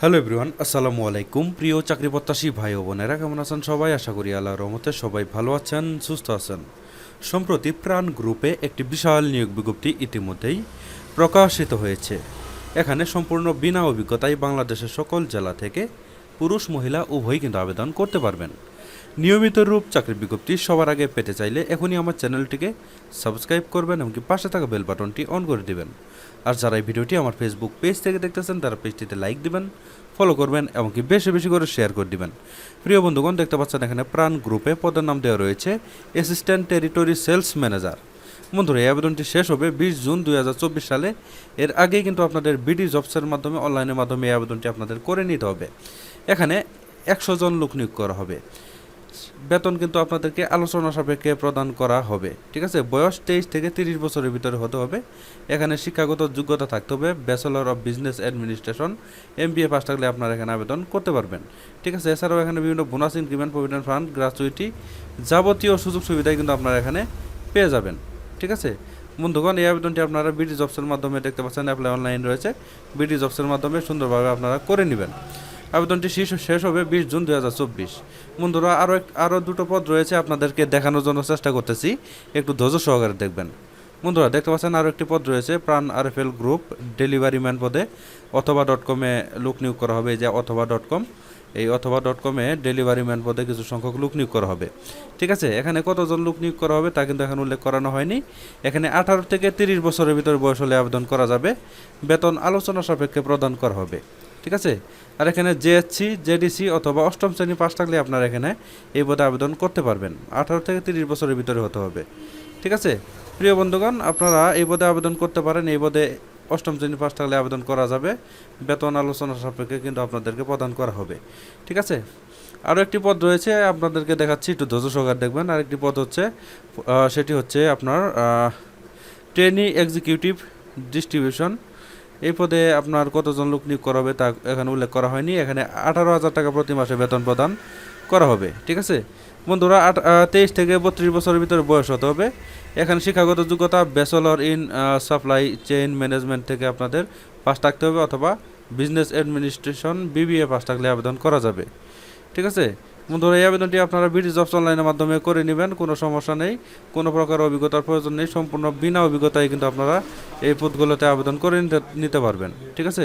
Hello everyone, আসসালামু আলাইকুম। প্রিয় চাকরি প্রত্যাশী ভাই ও বোনেরা, কেমন আছেন সবাই? আশা করি আল্লাহর রহমতে সবাই ভালো আছেন, সুস্থ আছেন। সম্প্রতি প্রাণ গ্রুপে একটি বিশাল নিয়োগ বিজ্ঞপ্তি ইতিমধ্যেই প্রকাশিত হয়েছে। এখানে সম্পূর্ণ বিনা অভিজ্ঞতায় বাংলাদেশের সকল জেলা থেকে পুরুষ, মহিলা উভয়ই কিন্তু আবেদন করতে পারবেন। নিয়মিত রূপ চাকরির বিজ্ঞপ্তি সবার আগে পেতে চাইলে এখনই আমার চ্যানেলটিকে সাবস্ক্রাইব করবেন এমনকি পাশে থাকা বেল বাটনটি অন করে দিবেন। আর যারা এই ভিডিওটি আমার ফেসবুক পেজ থেকে দেখতেছেন, তারা পেজটিতে লাইক দিবেন ফলো করবেন এমনকি বেশি বেশি করে শেয়ার করে দিবেন। প্রিয় বন্ধুগণ, দেখতে পাচ্ছেন এখানে প্রাণ গ্রুপে পদের নাম দেওয়া রয়েছে অ্যাসিস্ট্যান্ট টেরিটরি সেলস ম্যানেজার বন্ধুরা, এই আবেদনটি শেষ হবে বিশ জুন দু হাজার চব্বিশ সালে। এর আগেই কিন্তু আপনাদের বিডি জবসের মাধ্যমে অনলাইনের মাধ্যমে এই আবেদনটি আপনাদের করে নিতে হবে। এখানে একশো জন লোক নিয়োগ করা হবে। বেতন কিন্তু আপনাদেরকে আলোচনা সাপেক্ষে প্রদান করা হবে। ঠিক আছে? বয়স তেইশ থেকে তিরিশ বছরের ভিতরে হতে হবে। এখানে শিক্ষাগত যোগ্যতা থাকতে হবে। Bachelor of business administration M B A pass থাকলে আপনারা এখানে আবেদন করতে পারবেন। ঠিক আছে? এছাড়াও এখানে বিভিন্ন bonus increment provident fund gratuity যাবতীয় সুযোগ সুবিধাই কিন্তু আপনারা এখানে পেয়ে যাবেন। ঠিক আছে? বন্ধুগণ, এই আবেদনটি আপনারা বিডি জবসের মাধ্যমে দেখতে পাচ্ছেন। অ্যাপ্লাই অনলাইন রয়েছে। বিডি জবসের মাধ্যমে সুন্দরভাবে আপনারা করে নেবেন। আবেদনটি শেষ শেষ হবে বিশ জুন দুই হাজার চব্বিশ। বন্ধুরা আরও এক আরও দুটো পদ রয়েছে আপনাদেরকে দেখানোর জন্য চেষ্টা করতেছি। একটু ধৈর্য সহকারে দেখবেন। বন্ধুরা, দেখতে পাচ্ছেন আরও একটি পদ রয়েছে, প্রাণ আরএফএল গ্রুপ, ডেলিভারি ম্যান পদে। অথবা ডট কমে লোক নিয়োগ করা হবে যে অথবা ডট কম এই অথবা ডট কমে ডেলিভারি ম্যান পদে কিছু সংখ্যক লোক নিয়োগ করা হবে। ঠিক আছে, এখানে কতজন লোক নিয়োগ করা হবে তা কিন্তু এখন উল্লেখ করানো হয়নি। এখানে আঠারো থেকে তিরিশ বছরের ভিতরে বয়স হলে আবেদন করা যাবে। বেতন আলোচনা সাপেক্ষে প্রদান করা হবে। ঠিক আছে? আর এখানে জেএসসি, জেডিসি অথবা অষ্টম শ্রেণি পাস থাকলে আপনারা এখানে এই পদে আবেদন করতে পারবেন। আঠারো থেকে তিরিশ বছরের ভিতরে হতে হবে। ঠিক আছে? প্রিয় বন্ধুগণ, আপনারা এই পদে আবেদন করতে পারেন। এই পদে অষ্টম শ্রেণি পাস থাকলে আবেদন করা যাবে। বেতন আলোচনা সাপেক্ষে কিন্তু আপনাদেরকে প্রদান করা হবে। ঠিক আছে? আরও একটি পদ রয়েছে, আপনাদেরকে দেখাচ্ছি, একটু ধৈর্য সহকারে দেখবেন। আরেকটি পদ হচ্ছে সেটি হচ্ছে আপনার ট্রেনি এক্সিকিউটিভ ডিস্ট্রিবিউশন এই পদে আপনার কতজন লোক নিয়োগ করা হবে তা এখানে উল্লেখ করা হয়নি। এখানে আঠারো হাজার টাকা প্রতি মাসে বেতন প্রদান করা হবে, ঠিক আছে? বন্ধুরা, আট তেইশ থেকে বত্রিশ বছরের ভিতরে বয়স হতে হবে। এখানে শিক্ষাগত যোগ্যতা, bachelor in supply chain management থেকে আপনাদের পাস থাকতে হবে অথবা বিজনেস অ্যাডমিনিস্ট্রেশন, বিবিএ পাস থাকলে আবেদন করা যাবে, ঠিক আছে? বন্ধুরা, এই আবেদনটি আপনারা বিডি জবস অনলাইনের মাধ্যমে করে নেবেন, কোনো সমস্যা নেই। কোনো প্রকার অভিজ্ঞতার প্রয়োজন নেই, সম্পূর্ণ বিনা অভিজ্ঞতায় কিন্তু আপনারা এই পদগুলোতে আবেদন করে নিতে পারবেন। ঠিক আছে?